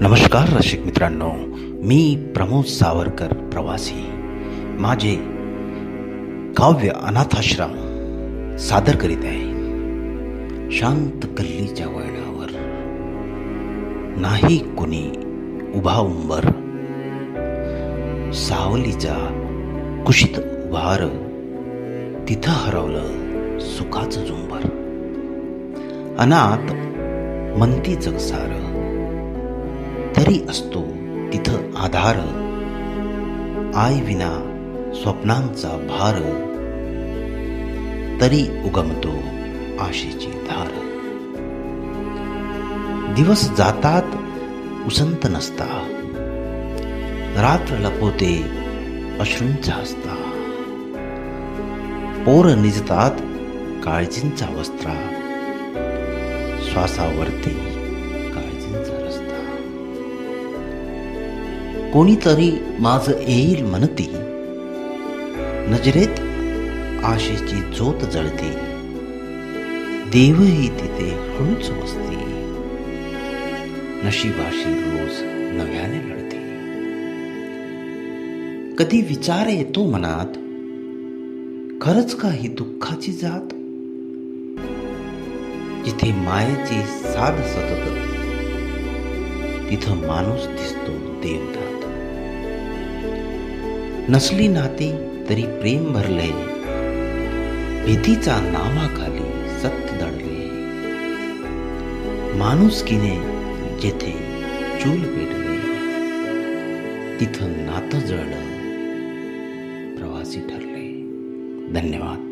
नमस्कार रसिक मित्रांनो मी प्रमोद सावरकर प्रवासी. माझे काव्य अनाथाश्रम सादर करीत आहे. शांत गल्लीच्या वळणावर. नाही कुणी उभा उंबर सावलीचा कुशीत उभार तिथं हरवलं सुखाचं झुंबर. अनाथ म्हणती जगसार तरी असतो तिथं आधार. आय विना स्वप्नांचा भार. तरी उगमतो आशेची धार. दिवस जातात उसंत नसता. रात्र लपवते अश्रूंचा असता पोर निजतात काळजींचा वस्त्रा. श्वासावरती काळजींचा रस्ता. कोणीतरी माझ येईल म्हणती. नजरेत आशेची ज्योत जळते. देवही तिथे हळूच बसते. नशिबाशी रोज नव्याने लढते कधी विचार येतो मनात. खरंच का ही दुःखाची जात. जिथे मायेची साध सतत. तिथं माणूस दिसतो देवदात नसली नाती तरी प्रेम भरले. भीतीचा नामाखाली सत्य दडले. माणुसकीने जेथे चूल पेटले तिथं नातं जळलं प्रवासी ठरले. धन्यवाद.